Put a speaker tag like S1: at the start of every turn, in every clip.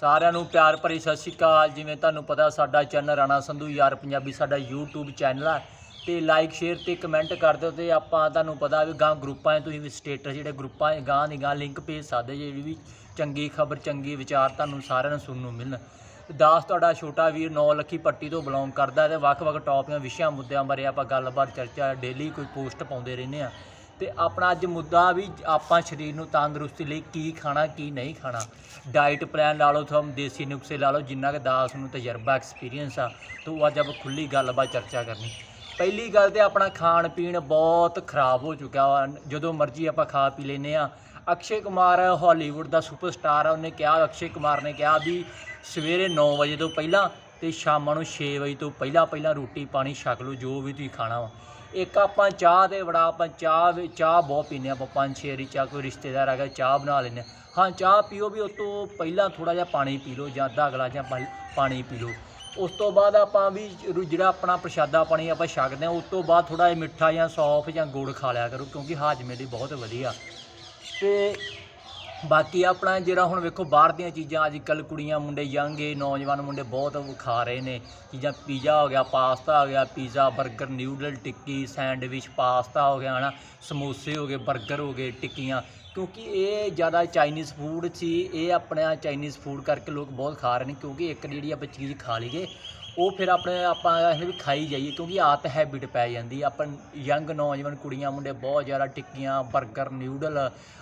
S1: ਸਾਰਿਆਂ ਨੂੰ ਪਿਆਰ ਭਰੀ ਸਤਿ ਸ਼੍ਰੀ ਅਕਾਲ। ਜਿਵੇਂ ਤੁਹਾਨੂੰ ਪਤਾ, ਸਾਡਾ ਚੈਨਲ ਰਾਣਾ ਸੰਧੂ ਯਾਰ ਪੰਜਾਬੀ, ਸਾਡਾ YouTube ਚੈਨਲ ਆ। ਤੇ ਲਾਈਕ ਸ਼ੇਅਰ ਤੇ ਕਮੈਂਟ ਕਰ ਦਿਓ ਤੇ ਆਪਾਂ ਤੁਹਾਨੂੰ ਪਤਾ ਵੀ ਗਾਂ ਗਰੁੱਪਾਂ 'ਚ ਤੁਸੀਂ ਵੀ ਸਟੇਟਸ ਜਿਹੜੇ ਗਰੁੱਪਾਂ 'ਚ ਗਾਂ ਦੀ ਗਾਂ ਲਿੰਕ ਭੇਜ ਸਕਦੇ ਜਿਹੜੀ ਵੀ ਚੰਗੀ ਖਬਰ, ਚੰਗੀ ਵਿਚਾਰ ਤੁਹਾਨੂੰ ਸਾਰਿਆਂ ਨੂੰ ਸੁਣਨ ਨੂੰ ਮਿਲਣ। ਦਾਸ ਤੁਹਾਡਾ ਛੋਟਾ ਵੀਰ ਨੌ ਲੱਖੀ ਪੱਟੀ ਤੋਂ ਬਿਲੋਂਗ ਕਰਦਾ ਹੈ ਤੇ ਵੱਖ-ਵੱਖ ਟੌਪਿਕਾਂ ਵਿਸ਼ਿਆਂ, ਮੁੱਦਿਆਂ ਬਾਰੇ ਆਪਾਂ ਗੱਲਬਾਤ, ਚਰਚਾ ਡੇਲੀ ਕੋਈ ਪੋਸਟ ਪਾਉਂਦੇ ਰਹਿੰਦੇ ਆ। ਤੇ ਆਪਣਾ ਅੱਜ ਮੁੱਦਾ ਵੀ ਆਪਾਂ ਸਰੀਰ ਨੂੰ ਤੰਦਰੁਸਤੀ ਲਈ ਕੀ ਖਾਣਾ, ਕੀ ਨਹੀਂ ਖਾਣਾ। ਡਾਈਟ ਪਲਾਨ ਲਾ ਲਓ ਤੁਹਾਨੂੰ ਦੇਸੀ ਨੁਕਸੇ ਲਾ ਲਓ, ਜਿੰਨਾ ਕਿ ਦਾਸ ਨੂੰ ਤਜਰਬਾ ਐਕਸਪੀਰੀਅੰਸ ਆ, ਤੋਂ ਅੱਜ ਆਪਾਂ ਖੁੱਲੀ ਗੱਲਬਾਤ ਚਰਚਾ ਕਰਨੀ। ਪਹਿਲੀ ਗੱਲ ਤੇ ਆਪਣਾ ਖਾਣ ਪੀਣ ਬਹੁਤ ਖਰਾਬ ਹੋ ਚੁੱਕਾ ਵਾ। ਜਦੋਂ ਮਰਜ਼ੀ ਆਪਾਂ ਖਾ ਪੀ ਲੈਨੇ ਆ ਅਕਸ਼ੇ ਕੁਮਾਰ ਹਾਲੀਵੁੱਡ ਦਾ ਸੁਪਰਸਟਾਰ ਆ, ਉਹਨੇ ਕਿਹਾ, ਅਕਸ਼ੇ ਕੁਮਾਰ ਨੇ ਕਿਹਾ ਵੀ ਸਵੇਰੇ 9 ਵਜੇ ਤੋਂ ਪਹਿਲਾਂ ਤੇ ਸ਼ਾਮਾਂ ਨੂੰ 6 ਵਜੇ ਤੋਂ ਪਹਿਲਾਂ ਪਹਿਲਾਂ ਰੋਟੀ ਪਾਣੀ ਛਕ ਲਓ, ਜੋ ਵੀ ਤੁਸੀਂ ਖਾਣਾ ਵਾ। ਇੱਕ ਆਪਾਂ ਚਾਹ ਤੇ ਬੜਾ ਆਪਾਂ ਚਾਹ ਵੀ- ਚਾਹ ਬਹੁਤ ਪੀਂਦੇ ਹਾਂ ਆਪਾਂ, ਪੰਜ ਛੇ ਰੀ ਚਾਹ, ਕੋਈ ਰਿਸ਼ਤੇਦਾਰ ਆ ਗਿਆ ਚਾਹ ਬਣਾ ਲੈਂਦੇ ਹਾਂ। ਹਾਂ, ਚਾਹ ਪੀਓ ਵੀ, ਉਸ ਤੋਂ ਪਹਿਲਾਂ ਥੋੜਾ ਜਿਹਾ ਪਾਣੀ ਪੀ ਲਓ, ਜਾਂ ਅੱਧਾ ਗਲਾਸ ਜਾਂ ਪਾ- ਪਾਣੀ ਪੀ ਲਓ। ਉਸ ਤੋਂ ਬਾਅਦ ਆਪਾਂ ਵੀ ਜਿਹੜਾ ਆਪਣਾ ਪ੍ਰਸ਼ਾਦਾ ਪਾਣੀ ਆਪਾਂ ਛਕਦੇ ਹਾਂ, ਉਸ ਤੋਂ ਬਾਅਦ ਥੋੜਾ ਜਿਹਾ ਮਿੱਠਾ ਜਾਂ ਸੌਫ ਜਾਂ ਗੁੜ ਖਾ ਲਿਆ ਕਰੋ, ਕਿਉਂਕਿ ਹਾਜ਼ਮੇ ਲਈ ਬਹੁਤ ਵਧੀਆ। ਤੇ ਬਾਕੀ ਆਪਣਾ ਜਿਹੜਾ ਹੁਣ ਵੇਖੋ ਬਾਹਰ ਦੀਆਂ ਚੀਜ਼ਾਂ, ਅੱਜ ਕੱਲ ਕੁੜੀਆਂ ਮੁੰਡੇ ਯੰਗ ਏ, ਨੌਜਵਾਨ ਮੁੰਡੇ ਬਹੁਤ ਖਾ ਰਹੇ ਨੇ। ਚੀਜ਼ਾਂ ਪੀਜ਼ਾ ਹੋ ਗਿਆ, ਪਾਸਤਾ ਹੋ ਗਿਆ, ਪੀਜ਼ਾ 버ਗਰ ਨਿਊਡਲ ਟਿੱਕੀ, ਸੈਂਡਵਿਚ, ਪਾਸਤਾ ਹੋ ਗਿਆ, ਹਨਾ। ਸਮੋਸੇ ਹੋ ਗਏ 버ਗਰ ਹੋ ਗਏ, ਟਿੱਕੀਆਂ। ਕਿਉਂਕਿ ਇਹ ਜ਼ਿਆਦਾ ਚਾਈਨੀਜ਼ ਫੂਡ ਸੀ, ਇਹ ਆਪਣਾ ਚਾਈਨੀਜ਼ ਫੂਡ ਕਰਕੇ ਲੋਕ ਬਹੁਤ ਖਾ ਰਹੇ ਨੇ, ਕਿਉਂਕਿ ਇੱਕ ਜਿਹੜੀ ਆਪਾਂ ਚੀਜ਼ ਖਾ ਲਈਏ ਉਹ ਫਿਰ ਆਪਣੇ ਆਪਾਂ ਇਹ ਵੀ ਖਾਈ ਜਾਈਏ, ਕਿਉਂਕਿ ਆਦਤ ਹੈਬਿਟ ਪੈ ਜਾਂਦੀ ਆਪਾਂ ਯੰਗ ਨੌਜਵਾਨ ਕੁੜੀਆਂ, ਮੁੰਡੇ ਬਹੁਤ ਜ਼ਿਆਦਾ ਟਿੱਕੀਆਂ 버ਗਰ ਨਿਊਡਲ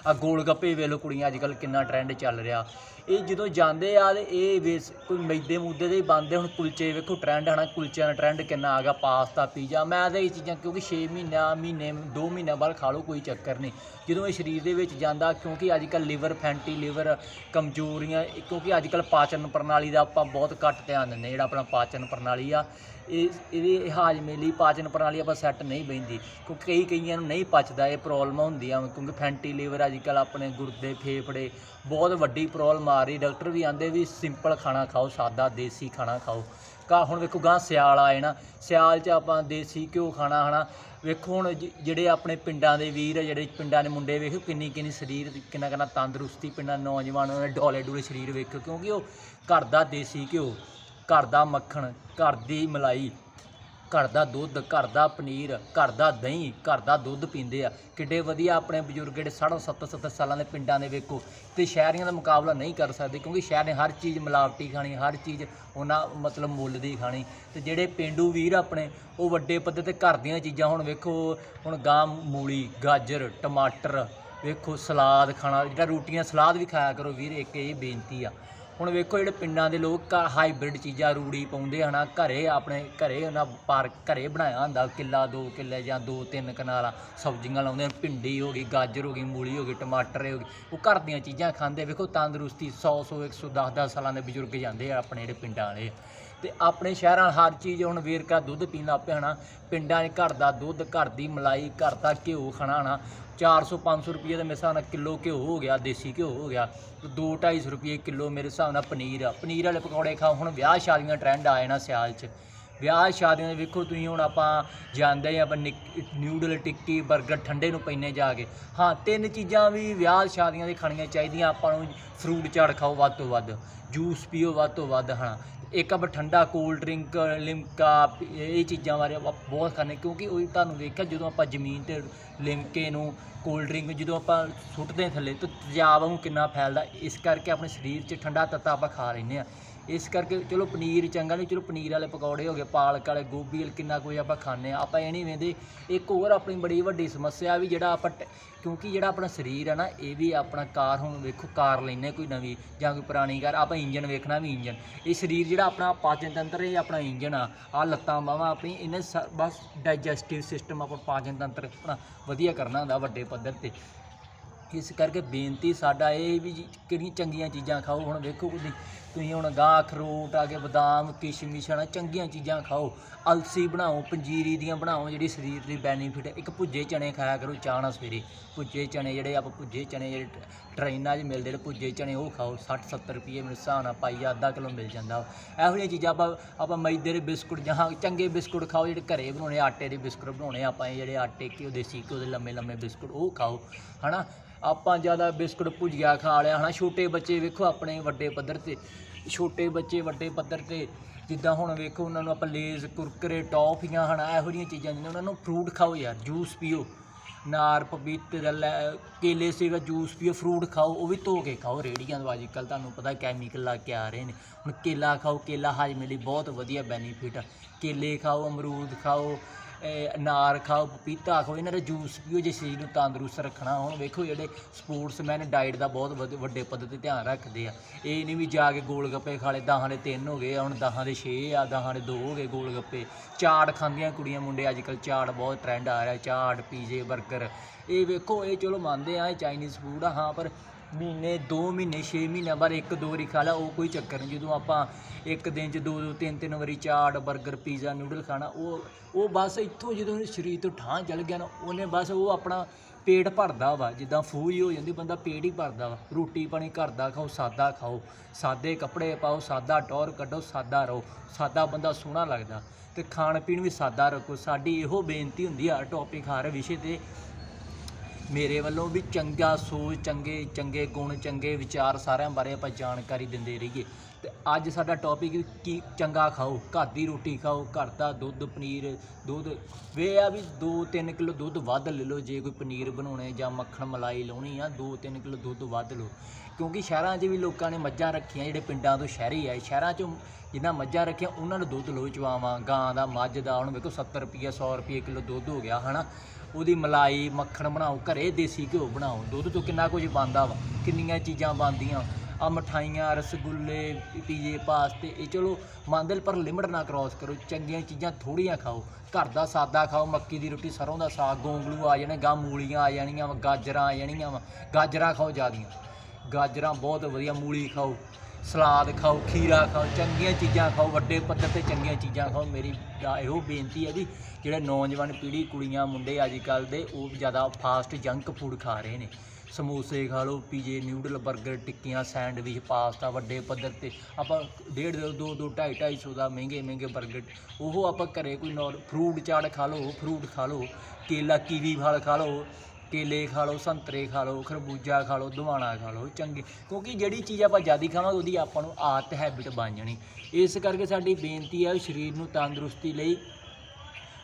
S1: ਆ ਗੋਲ ਗੱਪੇ ਵੇਖ ਲਓ ਕੁੜੀਆਂ ਅੱਜ ਕੱਲ ਕਿੰਨਾ ਟ੍ਰੈਂਡ ਚੱਲ ਰਿਹਾ। ਇਹ ਜਦੋਂ ਜਾਂਦੇ ਆ, ਤੇ ਇਹ ਵੇਸ ਕੋਈ ਮੈਦੇ ਮੂਦੇ ਦੇ ਹੀ ਹੁਣ ਕੁਲਚੇ ਵੇਖੋ ਟ੍ਰੈਂਡ ਹਨਾ, ਕੁਲਚਿਆਂ ਦਾ ਟ੍ਰੈਂਡ ਕਿੰਨਾ ਆ ਗਿਆ ਪਾਸਤਾ ਪੀਜ਼ਾ ਮੈਂ ਤਾਂ ਇਹ ਚੀਜ਼ਾਂ, ਕਿਉਂਕਿ 6 ਮਹੀਨਾ, ਮਹੀਨੇ 2 ਮਹੀਨਿਆਂ ਬਾਅਦ ਖਾ ਲਓ, ਕੋਈ ਚੱਕਰ ਨਹੀਂ। ਜਦੋਂ ਇਹ ਸਰੀਰ ਦੇ ਵਿੱਚ ਜਾਂਦਾ, ਕਿਉਂਕਿ ਅੱਜ ਕੱਲ ਲਿਵਰ ਫੈਂਟੀ ਲਿਵਰ ਕਮਜ਼ੋਰੀਆਂ ਕਿਉਂਕਿ ਅੱਜ ਕੱਲ ਪਾਚਨ ਪ੍ਰਣਾਲੀ ਦਾ ਆਪਾਂ ਬਹੁਤ ਘੱਟ ਧਿਆਨ ਦਿੰਦੇ ਜਿਹੜਾ ਆਪਣਾ ਪਾਚਨ ਪ੍ਰਣਾਲੀ ਆ, ਇਹ, ਇਹਦੇ ਹਾਜ਼ਮੇ ਲਈ ਪਾਚਨ ਪ੍ਰਣਾਲੀ ਆਪਾਂ ਸੈੱਟ ਨਹੀਂ ਬੈਂਦੀ ਕਿਉਂਕਿ ਕਈ ਕਈਆਂ ਨੂੰ ਨਹੀਂ ਪਚਦਾ, ਇਹ ਪ੍ਰੋਬਲਮ ਹੁੰਦੀਆਂ ਕਿਉਂਕਿ ਫੈਂਟੀ ਲੀਵਰ ਅੱਜ ਕੱਲ ਆਪਣੇ ਗੁਰਦੇ, ਫੇਫੜੇ, ਬਹੁਤ ਵੱਡੀ ਪ੍ਰੋਬਲਮ ਆ ਰਹੀ। ਡਾਕਟਰ ਵੀ ਆਂਦੇ ਵੀ ਸਿੰਪਲ ਖਾਣਾ ਖਾਓ, ਸਾਦਾ ਦੇਸੀ ਖਾਣਾ ਖਾਓ। ਕਾ, ਹੁਣ ਵੇਖੋ ਗਾਂ ਸਿਆਲ ਆਏ ਨਾ, ਸਿਆਲ 'ਚ ਆਪਾਂ ਦੇਸੀ ਘਿਓ ਖਾਣਾ, ਹਨਾ। ਵੇਖੋ ਹੁਣ ਜਿਹੜੇ ਆਪਣੇ ਪਿੰਡਾਂ ਦੇ ਵੀਰ ਜਿਹੜੇ ਪਿੰਡਾਂ ਦੇ ਮੁੰਡੇ, ਵੇਖੋ ਕਿੰਨੀ ਕਿੰਨੀ ਸਰੀਰ, ਕਿੰਨਾ ਕਿੰਨਾ ਤੰਦਰੁਸਤੀ, ਪਿੰਡਾਂ ਨੌਜਵਾਨ ਉਹਨਾਂ ਦੇ ਡੋਲੇ ਡੋਲੇ ਸਰੀਰ ਵੇਖੋ, ਕਿਉਂਕਿ ਉਹ ਘਰ ਦਾ ਦੇਸੀ ਘਿਓ। ਘਰ ਦਾ ਮੱਖਣ, ਘਰ ਦੀ ਮਲਾਈ। ਘਰ ਦਾ ਦੁੱਧ, ਘਰ ਦਾ ਪਨੀਰ, ਘਰ ਦਾ ਦਹੀਂ, ਘਰ ਦਾ ਦੁੱਧ ਪੀਂਦੇ ਆ। ਕਿੱਡੇ ਵਧੀਆ ਆਪਣੇ ਬਜ਼ੁਰਗ ਜਿਹੜੇ 60 70 70 ਸਾਲਾਂ ਦੇ ਪਿੰਡਾਂ ਦੇ ਵੇਖੋ। ਤੇ ਸ਼ਹਿਰੀਆਂ ਦਾ ਮੁਕਾਬਲਾ ਨਹੀਂ ਕਰ ਸਕਦੇ ਕਿਉਂਕਿ ਸ਼ਹਿਰ ਨੇ ਹਰ ਚੀਜ਼ ਮਿਲਾਵਟੀ ਖਾਣੀ, ਹਰ ਚੀਜ਼ ਉਹਨਾਂ ਮਤਲਬ ਮੁੱਲ ਦੀ ਖਾਣੀ। ਤੇ ਜਿਹੜੇ ਪਿੰਡੂ ਵੀਰ ਆਪਣੇ, ਉਹ ਵੱਡੇ ਪੱਧਰ ਤੇ ਘਰ ਦੀਆਂ ਚੀਜ਼ਾਂ ਹੁਣ ਵੇਖੋ, ਹੁਣ ਗਾਂ, ਮੂਲੀ, ਗਾਜਰ, ਟਮਾਟਰ, ਵੇਖੋ ਸਲਾਦ ਖਾਣਾ, ਜਿਹੜਾ ਰੋਟੀਆਂ, ਸਲਾਦ ਵੀ ਖਾਇਆ ਕਰੋ ਵੀਰ, ਇੱਕ ਇਹ ਬੇਨਤੀ ਆ। ਹੁਣ ਵੇਖੋ ਜਿਹੜੇ ਪਿੰਡਾਂ ਦੇ ਲੋਕ ਘਰ ਹਾਈਬ੍ਰਿਡ ਚੀਜ਼ਾਂ ਰੂੜੀ ਪਾਉਂਦੇ ਹਨਾ, ਘਰੇ ਆਪਣੇ, ਘਰੇ ਉਹਨਾਂ ਪਾਰਕ, ਘਰੇ ਬਣਾਇਆ ਹੁੰਦਾ ਕਿੱਲਾ, ਦੋ ਕਿੱਲੇ ਜਾਂ ਦੋ ਤਿੰਨ ਕਨਾਲਾਂ, ਸਬਜ਼ੀਆਂ ਲਾਉਂਦੇ ਹਨ ਭਿੰਡੀ ਹੋ ਗਈ, ਗਾਜਰ ਹੋ ਗਈ, ਮੂਲੀ ਹੋ ਗਈ, ਟਮਾਟਰ ਹੋ ਗਈ, ਉਹ ਘਰ ਦੀਆਂ ਚੀਜ਼ਾਂ ਖਾਂਦੇ ਵੇਖੋ ਤੰਦਰੁਸਤੀ 100 100 110 10 ਸਾਲਾਂ ਦੇ ਬਜ਼ੁਰਗ ਜਾਂਦੇ ਆ ਆਪਣੇ ਜਿਹੜੇ ਪਿੰਡਾਂ ਵਾਲੇ ਤੇ ਆਪਣੇ ਸ਼ਹਿਰਾਂ ਹਰ ਚੀਜ਼ ਹੁਣ ਵੇਰਕਾ ਦੁੱਧ ਪੀਣ ਲੱਗ ਪਿਆ ਹਨਾ, ਪਿੰਡਾਂ 'ਚ ਘਰ ਦਾ ਦੁੱਧ, ਘਰ ਦੀ ਮਲਾਈ, ਘਰ ਦਾ ਘਿਓ ਖਾਣਾ ਹਨਾ। 400 500 ਰੁਪਏ ਦੇ ਮੇਰੇ ਹਿਸਾਬ ਨਾਲ ਕਿਲੋ ਘਿਓ ਹੋ ਗਿਆ, ਦੇਸੀ ਘਿਓ ਹੋ ਗਿਆ। ਤੇ 2 250 ਰੁਪਏ ਕਿਲੋ ਮੇਰੇ ਹਿਸਾਬ ਨਾਲ ਪਨੀਰ ਆ। ਪਨੀਰ ਵਾਲੇ ਪਕੌੜੇ ਖਾਓ, ਹੁਣ ਵਿਆਹ ਸ਼ਾਦੀਆਂ ਟ੍ਰੈਂਡ ਆ ਜਾਣਾ ਸਿਆਲ 'ਚ। ਵਿਆਹ ਸ਼ਾਦੀਆਂ ਦੇ ਵੇਖੋ ਤੁਸੀਂ ਹੁਣ ਆਪਾਂ ਜਾਂਦੇ ਆ, ਆਪਾਂ ਨਿਕ- ਨਿਊਡਲ ਟਿੱਕੀ 버ਗਰ ਠੰਡੇ ਨੂੰ ਪੈਨੇ ਜਾ ਕੇ। ਹਾਂ, ਤਿੰਨ ਚੀਜ਼ਾਂ ਵੀ ਵਿਆਹ ਸ਼ਾਦੀਆਂ ਦੇ ਖਾਣੀਆਂ ਚਾਹੀਦੀਆਂ, ਆਪਾਂ ਨੂੰ ਫਰੂਟ ਝਾੜ ਖਾਓ ਵੱਧ ਤੋਂ ਵੱਧ ਜੂਸ ਪੀਓ ਵੱਧ ਤੋਂ ਵੱਧ ਹਾਂ ਇੱਕ ਆਪਾਂ ਠੰਡਾ ਕੋਲਡ ਡਰਿੰਕ ਲਿਮਕਾ, ਇਹ ਚੀਜ਼ਾਂ ਬਾਰੇ ਆਪਾਂ ਬਹੁਤ ਖਾਂਦੇ ਕਿਉਂਕਿ ਉਹ ਤੁਹਾਨੂੰ ਵੇਖਿਆ ਜਦੋਂ ਆਪਾਂ ਜ਼ਮੀਨ ਤੇ ਲਿਮਕੇ ਨੂੰ ਕੋਲਡ ਡਰਿੰਕ ਜਦੋਂ ਆਪਾਂ ਸੁੱਟਦੇ ਹਾਂ ਥੱਲੇ, ਤਾਂ ਤੇਜ਼ਾਬ ਨੂੰ ਕਿੰਨਾ ਫੈਲਦਾ, ਇਸ ਕਰਕੇ ਆਪਣੇ ਸਰੀਰ 'ਚ ਠੰਡਾ ਤੱਤਾ ਆਪਾਂ ਖਾ ਲੈਂਦੇ ਆ ਇਸ ਕਰਕੇ ਚਲੋ ਪਨੀਰ ਚੰਗਾ ਨਹੀਂ, ਚਲੋ ਪਨੀਰ ਵਾਲੇ ਪਕੌੜੇ ਹੋ ਗਏ, ਪਾਲਕ ਵਾਲੇ, ਗੋਭੀ ਵਾਲੇ, ਕਿੰਨਾ ਕੁਝ ਆਪਾਂ ਖਾਂਦੇ ਆ ਆਪਾਂ ਇਹ ਨਹੀਂ ਵੇਂਦੇ ਇੱਕ ਹੋਰ ਆਪਣੀ ਬੜੀ ਵੱਡੀ ਸਮੱਸਿਆ ਵੀ ਜਿਹੜਾ ਆਪਾਂ ਟ- ਕਿਉਂਕਿ ਜਿਹੜਾ ਆਪਣਾ ਸਰੀਰ ਆ ਨਾ, ਇਹ ਵੀ ਆਪਣਾ ਕਾਰ, ਹੁਣ ਵੇਖੋ ਕਾਰ ਲੈਨੇ ਕੋਈ ਨਵੀਂ ਜਾਂ ਕੋਈ ਪੁਰਾਣੀ ਕਾਰ, ਆਪਾਂ ਇੰਜਨ ਵੇਖਣਾ ਵੀ ਇੰਜਨ ਇਹ ਸਰੀਰ ਜਿਹੜਾ ਆਪਣਾ ਪਾਚਨ ਤੰਤਰ ਇਹ ਆਪਣਾ ਇੰਜਨ ਆ। ਆ ਲੱਤਾਂ ਬਾਹਾਂ ਆਪਣੀ, ਇਹਨੇ ਸ- ਬਸ ਡਾਈਜੈਸਟਿਵ ਸਿਸਟਮ ਆਪਣਾ ਪਾਚਨ ਤੰਤਰ ਆਪਣਾ ਵਧੀਆ ਕਰਨਾ ਹੁੰਦਾ ਵੱਡੇ ਪੱਧਰ ਤੇ। ਇਸ ਕਰਕੇ ਬੇਨਤੀ ਸਾਡਾ ਇਹ ਵੀ ਜੀ, ਕਿਹੜੀਆਂ ਚੰਗੀਆਂ ਚੀਜ਼ਾਂ ਖਾਓ, ਹੁਣ ਵੇਖੋ ਤੁਸੀਂ। ਤੁਸੀਂ ਹੁਣ ਗਾਂ ਅਖਰੋਟ ਆ ਕੇ ਬਦਾਮ ਕਿਸ਼ਮਿਸ਼ ਹਨਾ ਚੰਗੀਆਂ ਚੀਜ਼ਾਂ ਖਾਓ। ਅਲਸੀ ਬਣਾਓ, ਪੰਜੀਰੀ ਦੀਆਂ ਬਣਾਓ, ਜਿਹੜੀ ਸਰੀਰ ਲਈ ਬੈਨੀਫਿਟ ਇੱਕ ਭੁੱਜੇ ਚਣੇ ਖਾਇਆ ਕਰੋ ਚਾਹ ਨਾਲ ਸਵੇਰੇ। ਭੁੱਜੇ ਚਣੇ ਜਿਹੜੇ ਆਪਾਂ ਭੁੱਜੇ ਚਣੇ ਜਿਹੜੇ ਟ੍ਰੇਨਾਂ 'ਚ ਮਿਲਦੇ ਜਿਹੜੇ ਭੁੱਜੇ ਚਣੇ ਉਹ ਖਾਓ। 60 70 ਰੁਪਏ ਮੇਰੇ ਹਿਸਾਬ ਨਾਲ ਪਾਈਆ ਅੱਧਾ ਕਿਲੋ ਮਿਲ ਜਾਂਦਾ। ਇਹੋ ਜਿਹੀਆਂ ਚੀਜ਼ਾਂ ਆਪਾਂ ਆਪਾਂ ਮੈਦੇ ਦੇ ਬਿਸਕੁਟ ਜਾਂ ਚੰਗੇ ਬਿਸਕੁਟ ਖਾਓ, ਜਿਹੜੇ ਘਰੇ ਬਣਾਉਣੇ, ਆਟੇ ਦੇ ਬਿਸਕੁਟ ਬਣਾਉਣੇ, ਆਪਾਂ ਜਿਹੜੇ ਆਟੇ, ਘਿਓ ਦੇਸੀ ਘਿਓ ਦੇ ਲੰਮੇ ਲੰਮੇ ਬਿਸਕੁਟ, ਉਹ ਖਾਓ, ਹਨਾ? ਆਪਾਂ ਜ਼ਿਆਦਾ ਬਿਸਕੁਟ ਭੁਜੀਆ ਖਾ ਲਿਆ, ਹਨਾ? ਛੋਟੇ ਬੱਚੇ ਵੇਖੋ ਆਪਣੇ ਵੱਡੇ ਪੱਧਰ ਤੇ। ਛੋਟੇ ਬੱਚੇ, ਵੱਡੇ ਪੱਧਰ ਤੇ, ਜਿੱਦਾਂ ਹੁਣ ਵੇਖੋ ਉਹਨਾਂ ਨੂੰ ਆਪਾਂ ਲੇਜ਼, ਕੁਰਕਰੇ ਟੌਫੀਆਂ ਹਨਾ, ਇਹੋ ਜਿਹੀਆਂ ਚੀਜ਼ਾਂ ਦਿੰਦੇ ਉਹਨਾਂ ਨੂੰ ਫਰੂਟ ਖਾਓ ਯਾਰ ਜੂਸ ਪੀਓ। ਨਾਰ, ਪਪੀਤੇ ਦਾ ਲੈ, ਕੇਲੇ ਸੀਗਾ ਜੂਸ ਪੀਓ ਫਰੂਟ ਖਾਓ, ਉਹ ਵੀ ਧੋ ਕੇ ਖਾਓ, ਰੇੜੀਆਂ ਤੋਂ ਅੱਜ ਕੱਲ੍ਹ ਤੁਹਾਨੂੰ ਪਤਾ ਕੈਮੀਕਲ ਲਾ ਕੇ ਆ ਰਹੇ ਨੇ। ਹੁਣ ਕੇਲਾ ਖਾਓ, ਕੇਲਾ ਹਾਜ਼ਮੇ ਲਈ ਬਹੁਤ ਵਧੀਆ ਬੈਨੀਫਿਟ ਆ। ਕੇਲੇ ਖਾਓ, ਅਮਰੂਦ ਖਾਓ ਅਨਾਰ ਖਾਓ ਪਪੀਤਾ ਖਾਓ ਇਹਨਾਂ ਦਾ ਜੂਸ ਪੀਓ ਜੇ ਸਰੀਰ ਨੂੰ ਤੰਦਰੁਸਤ ਰੱਖਣਾ ਹੁਣ। ਵੇਖੋ ਜਿਹੜੇ ਸਪੋਰਟਸਮੈਨ ਡਾਈਟ ਦਾ ਬਹੁਤ ਵਧ- ਵੱਡੇ ਪੱਧਰ ਤੇ ਧਿਆਨ ਰੱਖਦੇ ਆ। ਇਹ ਨਹੀਂ ਵੀ ਜਾ ਕੇ ਗੋਲ ਗੱਪੇ ਖਾ ਲਏ ਦਹਾਂ ਦੇ ਤਿੰਨ ਹੋ ਗਏ ਆ, ਹੁਣ ਦਹਾਂ ਦੇ 6 ਆ ਦਹਾਂ ਦੇ 2 ਹੋ ਗਏ ਗੋਲ ਗੱਪੇ। ਚਾਟ ਖਾਂਦੀਆਂ ਕੁੜੀਆਂ ਮੁੰਡੇ ਅੱਜ ਕੱਲ੍ਹ ਚਾਟ ਬਹੁਤ ਟ੍ਰੈਂਡ ਆ ਰਿਹਾ ਚਾਟ ਪੀਜ਼ੇ 버ਗਰ ਇਹ ਵੇਖੋ ਇਹ ਚਲੋ ਮੰਨਦੇ ਆ ਇਹ ਚਾਈਨੀਜ਼ ਫੂਡ ਆ ਹਾਂ ਪਰ ਮਹੀਨੇ 2 ਮਹੀਨੇ 6 ਮਹੀਨੇ ਬਾਅਦ ਇੱਕ, ਦੋ ਵਾਰੀ ਖਾ ਲਾ, ਉਹ ਕੋਈ ਚੱਕਰ ਨਹੀਂ। ਜਦੋਂ ਆਪਾਂ ਇੱਕ ਦਿਨ 'ਚ ਦੋ ਦੋ, ਤਿੰਨ ਤਿੰਨ ਵਾਰੀ ਚਾਟ 버ਗਰ ਪੀਜ਼ਾ, ਨੂਡਲ ਖਾਣਾ, ਉਹ ਉਹ ਬਸ ਇੱਥੋਂ ਜਦੋਂ ਸਰੀਰ ਤੋਂ ਠਾਂ ਚਲ ਗਿਆ ਨਾ, ਉਹਨੇ ਬਸ ਉਹ ਆਪਣਾ ਪੇਟ ਭਰਦਾ ਵਾ। ਜਿੱਦਾਂ ਫੂਹ ਹੀ ਹੋ ਜਾਂਦੀ, ਬੰਦਾ ਪੇਟ ਹੀ ਭਰਦਾ ਵਾ। ਰੋਟੀ ਪਾਣੀ ਘਰ ਦਾ ਖਾਓ, ਸਾਦਾ ਖਾਓ। ਸਾਦੇ ਕੱਪੜੇ ਪਾਓ, ਸਾਦਾ ਟੌਰ ਕੱਢੋ, ਸਾਦਾ ਰਹੋ। ਸਾਦਾ ਬੰਦਾ ਸੋਹਣਾ ਲੱਗਦਾ। ਤੇ ਖਾਣ ਪੀਣ ਵੀ ਸਾਦਾ ਰੱਖੋ। ਸਾਡੀ ਇਹੋ ਬੇਨਤੀ ਹੁੰਦੀ ਆ ਟੌਪਿਕ ਹਰ ਵਿਸ਼ੇ ਤੇ ਮੇਰੇ ਵੱਲੋਂ ਵੀ ਚੰਗਾ ਸੋਚ, ਚੰਗੇ ਚੰਗੇ ਗੁਣ, ਚੰਗੇ ਵਿਚਾਰ ਸਾਰਿਆਂ ਬਾਰੇ ਆਪਾਂ ਜਾਣਕਾਰੀ ਦਿੰਦੇ ਰਹੀਏ। ਤੇ ਅੱਜ ਸਾਡਾ ਟੌਪਿਕ ਕੀ ਚੰਗਾ ਖਾਓ, ਘਰ ਦੀ ਰੋਟੀ ਖਾਓ, ਘਰ ਦਾ ਦੁੱਧ, ਪਨੀਰ, ਦੁੱਧ। ਵੇ ਆ ਵੀ 2-3 ਕਿਲੋ ਦੁੱਧ ਵੱਧ ਲੈ ਲਓ, ਜੇ ਕੋਈ ਪਨੀਰ ਬਣਾਉਣਾ ਜਾਂ ਮੱਖਣ ਮਲਾਈ ਲਾਉਣੀ ਆ 2-3 ਕਿਲੋ ਦੁੱਧ ਵੱਧ ਲਓ। ਕਿਉਂਕਿ ਸ਼ਹਿਰਾਂ 'ਚ ਵੀ ਲੋਕਾਂ ਨੇ ਮੱਝਾਂ ਰੱਖੀਆਂ, ਜਿਹੜੇ ਪਿੰਡਾਂ ਤੋਂ ਸ਼ਹਿਰੀ ਆਏ, ਸ਼ਹਿਰਾਂ 'ਚੋਂ ਜਿਨ੍ਹਾਂ ਮੱਝਾਂ ਰੱਖੀਆਂ, ਉਹਨਾਂ ਨੂੰ ਦੁੱਧ ਲੋਹ ਚਵਾਵਾਂ ਗਾਂ ਦਾ ਮੱਝ ਦਾ ਹੁਣ ਵੇਖੋ 70 ਰੁਪਏ 100 ਰੁਪਏ ਕਿਲੋ ਦੁੱਧ ਹੋ ਗਿਆ, ਹਨਾ। ਉਹਦੀ ਮਲਾਈ, ਮੱਖਣ ਬਣਾਓ, ਘਰੇ ਦੇਸੀ ਘਿਓ ਬਣਾਓ, ਦੁੱਧ ਤੋਂ ਕਿੰਨਾ ਕੁਝ ਬਣਦਾ ਵਾ, ਕਿੰਨੀਆਂ ਚੀਜ਼ਾਂ ਬਣਦੀਆਂ। ਆ ਮਠਾਈਆਂ, ਰਸਗੁੱਲੇ, ਪੀਜੇ, ਪਾਸਤੇ, ਇਹ ਚਲੋ ਮੰਨਦੇ ਪਰ ਲਿਮਟ ਨਾ ਕ੍ਰਾਸ ਕਰੋ, ਚੰਗੀਆਂ ਚੀਜ਼ਾਂ ਥੋੜੀਆਂ ਖਾਓ, ਘਰ ਦਾ ਸਾਦਾ ਖਾਓ, ਮੱਕੀ ਦੀ ਰੋਟੀ, ਸਰੋਂ ਦਾ ਸਾਗ, ਗੋਂਗਲੂ ਆ ਜਾਣੇ ਗਾ ਮੂਲੀਆਂ ਆ ਜਾਣੀਆਂ ਵਾ, ਗਾਜਰਾਂ ਆ ਜਾਣੀਆਂ ਵਾ, ਗਾਜਰਾਂ ਖਾਓ ਜ਼ਿਆਦੀਆਂ। ਗਾਜਰਾਂ ਬਹੁਤ ਵਧੀਆ, ਮੂਲੀ ਖਾਓ, ਸਲਾਦ ਖਾਓ, ਖੀਰਾ ਖਾਓ, ਚੰਗੀਆਂ ਚੀਜ਼ਾਂ ਖਾਓ, ਵੱਡੇ ਪੱਧਰ ਤੇ ਚੰਗੀਆਂ ਚੀਜ਼ਾਂ ਖਾਓ। ਮੇਰੀ ਦਾ ਇਹੋ ਬੇਨਤੀ ਹੈ ਜੀ, ਜਿਹੜੇ ਨੌਜਵਾਨ ਪੀੜ੍ਹੀ, ਕੁੜੀਆਂ, ਮੁੰਡੇ ਅੱਜ ਕੱਲ੍ਹ ਦੇ, ਉਹ ਜ਼ਿਆਦਾ ਫਾਸਟ ਜੰਕ ਫੂਡ ਖਾ ਰਹੇ ਨੇ। ਸਮੋਸੇ ਖਾ ਲਓ, ਪੀਜੇ ਨਿਊਡਲ 버ਗਰ ਟਿੱਕੀਆਂ, ਸੈਂਡਵਿਚ, ਪਾਸਤਾ ਵੱਡੇ ਪੱਧਰ ਤੇ। ਆਪਾਂ ਡੇਢ ਦੋ ਦੋ ਦੋ, ਢਾਈ ਢਾਈ ਸੌ ਦਾ ਮਹਿੰਗੇ ਮਹਿੰਗੇ 버ਗਰ ਉਹ ਆਪਾਂ ਘਰੇ ਕੋਈ ਨੌਰ ਫਰੂਟ ਚਾਟ ਖਾ ਲਓ ਫਰੂਟ ਖਾ ਲਓ, ਕੇਲਾ ਕੀਵੀ ਫਲ ਖਾ ਲਓ ਕੇਲੇ ਖਾ ਲਓ, ਸੰਤਰੇ ਖਾ ਲਓ, ਖਰਬੂਜਾ ਖਾ ਲਓ ਦਵਾਣਾ ਖਾ ਲਓ, ਚੰਗੇ। ਕਿਉਂਕਿ ਜਿਹੜੀ ਚੀਜ਼ ਆਪਾਂ ਜ਼ਿਆਦਾ ਖਾਵਾਂਗੇ, ਉਹਦੀ ਆਪਾਂ ਨੂੰ ਆਦਤ ਹੈਬਿਟ ਬਣ ਜਾਣੀ। ਇਸ ਕਰਕੇ ਸਾਡੀ ਬੇਨਤੀ ਹੈ ਵੀ ਸਰੀਰ ਨੂੰ ਤੰਦਰੁਸਤੀ ਲਈ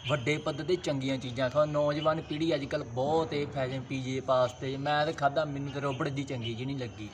S1: ਵੱਡੇ ਪੱਧਰ ਤੇ ਚੰਗੀਆਂ ਚੀਜ਼ਾਂ ਖਾਓ। ਨੌਜਵਾਨ ਪੀੜ੍ਹੀ ਅੱਜ ਕੱਲ੍ਹ ਬਹੁਤ ਇਹ ਫੈਸ਼ਨ ਪੀਜੇ, ਪਾਸਤੇ। ਮੈਂ ਤਾਂ ਖਾਦਾ ਮੈਨੂੰ ਤਾਂ ਰੋਬੜ ਦੀ ਚੰਗੀ ਜੀ ਨਹੀਂ ਲੱਗੀ।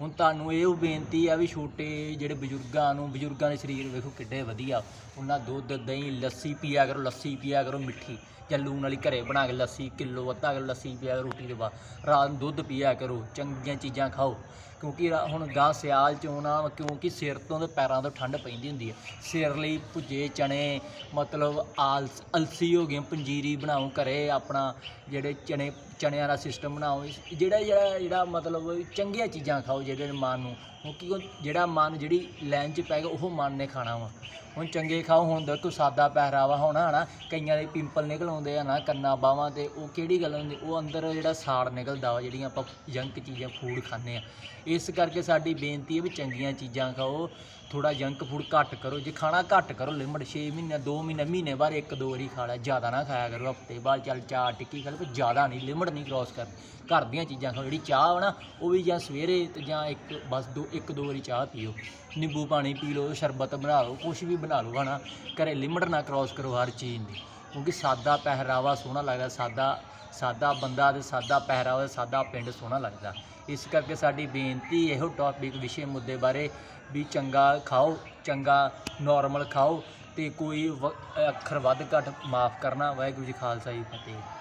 S1: ਹੁਣ ਤੁਹਾਨੂੰ ਇਹ ਬੇਨਤੀ ਆ ਵੀ ਛੋਟੇ ਜਿਹੜੇ ਬਜ਼ੁਰਗਾਂ ਨੂੰ, ਬਜ਼ੁਰਗਾਂ ਦੇ ਸਰੀਰ ਵੇਖੋ ਕਿੱਡੇ ਵਧੀਆ। ਉਹਨਾਂ ਦੁੱਧ, ਦਹੀਂ, ਲੱਸੀ ਪੀਆ ਕਰੋ, ਲੱਸੀ ਪੀਆ ਕਰੋ ਮਿੱਠੀ। ਜਾਂ ਲੂਣ ਵਾਲੀ ਘਰੇ ਬਣਾ ਕੇ ਲੱਸੀ, ਕਿਲੋ ਅੱਧਾ ਕਿਲੋ ਲੱਸੀ ਪਿਆ ਰੋਟੀ ਦੇ ਬਾਅਦ। ਰਾਤ ਨੂੰ ਦੁੱਧ ਪੀਆ ਕਰੋ, ਚੰਗੀਆਂ ਚੀਜ਼ਾਂ ਖਾਓ। ਕਿਉਂਕਿ ਰਾ- ਹੁਣ ਗਾਂ ਸਿਆਲ ਚ ਆਉਣਾ ਕਿਉਂਕਿ ਸਿਰ ਤੋਂ ਤੇ ਪੈਰਾਂ ਤੋਂ ਠੰਡ ਪੈਂਦੀ ਹੁੰਦੀ ਹੈ ਸਿਰ ਲਈ ਭੁੱਜੇ, ਚਣੇ, ਮਤਲਬ ਆਲਸ, ਅਲਸੀ ਹੋ ਗਈ ਪੰਜੀਰੀ ਬਣਾਓ ਘਰੇ, ਆਪਣਾ ਜਿਹੜੇ ਚਣੇ, ਚਣਿਆਂ ਦਾ ਸਿਸਟਮ ਬਣਾਓ। ਇਸ- ਜਿਹੜਾ ਜਿਹੜਾ ਜਿਹੜਾ ਮਤਲਬ ਚੰਗੀਆਂ ਚੀਜ਼ਾਂ ਖਾਓ ਜਿਹੜੇ ਮਨ ਨੂੰ ਕਿਉਂਕਿ ਉਹ ਜਿਹੜਾ ਮਨ, ਜਿਹੜੀ ਲਾਈਨ 'ਚ ਪੈ ਗਿਆ, ਉਹ ਮਨ ਨੇ ਖਾਣਾ ਵਾ। ਹੁਣ ਚੰਗੇ ਖਾਓ, ਹੁਣ ਦੇਖੋ ਸਾਦਾ ਪਹਿਰਾਵਾ ਹੋਣਾ ਹਨਾ। ਕਈਆਂ ਦੇ ਪਿੰਪਲ ਨਿਕਲ ਆਉਂਦੇ ਆ ਨਾ, ਕੰਨਾਂ ਬਾਹਾਂ ਤੇ, ਉਹ ਕਿਹੜੀ ਗੱਲ ਹੁੰਦੀ? ਉਹ ਅੰਦਰ ਜਿਹੜਾ ਸਾੜ ਨਿਕਲਦਾ ਵਾ, ਜਿਹੜੀਆਂ ਆਪਾਂ ਜੰਕ ਚੀਜ਼ਾਂ, ਫੂਡ ਖਾਂਦੇ ਆ। ਇਸ ਕਰਕੇ ਸਾਡੀ ਬੇਨਤੀ ਹੈ ਵੀ ਚੰਗੀਆਂ ਚੀਜ਼ਾਂ ਖਾਓ। ਥੋੜਾ ਜੰਕ ਫੂਡ ਘੱਟ ਕਰੋ, ਜੇ ਖਾਣਾ ਘੱਟ ਕਰੋ ਲਿਮਟ 6 ਮਹੀਨੇ 2 ਮਹੀਨੇ ਮਹੀਨੇ ਬਾਅਦ ਇੱਕ ਦੋ ਵਾਰੀ ਖਾ ਲਿਆ ਜ਼ਿਆਦਾ ਨਾ ਖਾਇਆ ਕਰੋ, ਹਫ਼ਤੇ ਬਾਅਦ ਚੱਲ ਚਾਹ ਟਿੱਕੀ ਖਾ ਲਓ ਪਰ ਜ਼ਿਆਦਾ ਨਹੀਂ ਲਿਮਟ ਨਹੀਂ ਕ੍ਰਾਸ ਕਰ ਘਰ ਦੀਆਂ ਚੀਜ਼ਾਂ ਖਾਓ, ਜਿਹੜੀ ਚਾਹ ਵਾ ਨਾ, ਉਹ ਵੀ ਜਾਂ ਸਵੇਰੇ ਤੇ ਜਾਂ ਇੱਕ, ਬਸ ਦੋ, ਇੱਕ ਦੋ ਵਾਰੀ ਚਾਹ ਪੀਓ। ਨਿੰਬੂ ਪਾਣੀ ਪੀ ਲਓ, ਸ਼ਰਬਤ ਬਣਾ ਲਓ, ਕੁਛ ਵੀ ਬਣਾ ਲਓ, ਹਨਾ। ਘਰੇ ਲਿਮਟ ਨਾ ਕ੍ਰਾਸ ਕਰੋ ਹਰ ਚੀਜ਼ ਦੀ। ਕਿਉਂਕਿ ਸਾਦਾ ਪਹਿਰਾਵਾ ਸੋਹਣਾ ਲੱਗਦਾ, ਸਾਦਾ ਸਾਦਾ ਬੰਦਾ ਤੇ ਸਾਦਾ ਪਹਿਰਾਵਾ ਤੇ ਸਾਦਾ ਪਿੰਡ ਸੋਹਣਾ ਲੱਗਦਾ। ਇਸ ਕਰਕੇ ਸਾਡੀ ਬੇਨਤੀ ਇਹੋ ਟੌਪਿਕ ਵਿਸ਼ੇ ਮੁੱਦੇ ਬਾਰੇ ਵੀ ਚੰਗਾ ਖਾਓ, ਚੰਗਾ ਨਾਰਮਲ ਖਾਓ ਤੇ ਕੋਈ ਵ- ਅੱਖਰ ਵੱਧ ਘੱਟ ਮਾਫ ਕਰਨਾ। ਵਾਹਿਗੁਰੂ ਜੀ ਖਾਲਸਾ ਜੀ ਫਤਿਹ।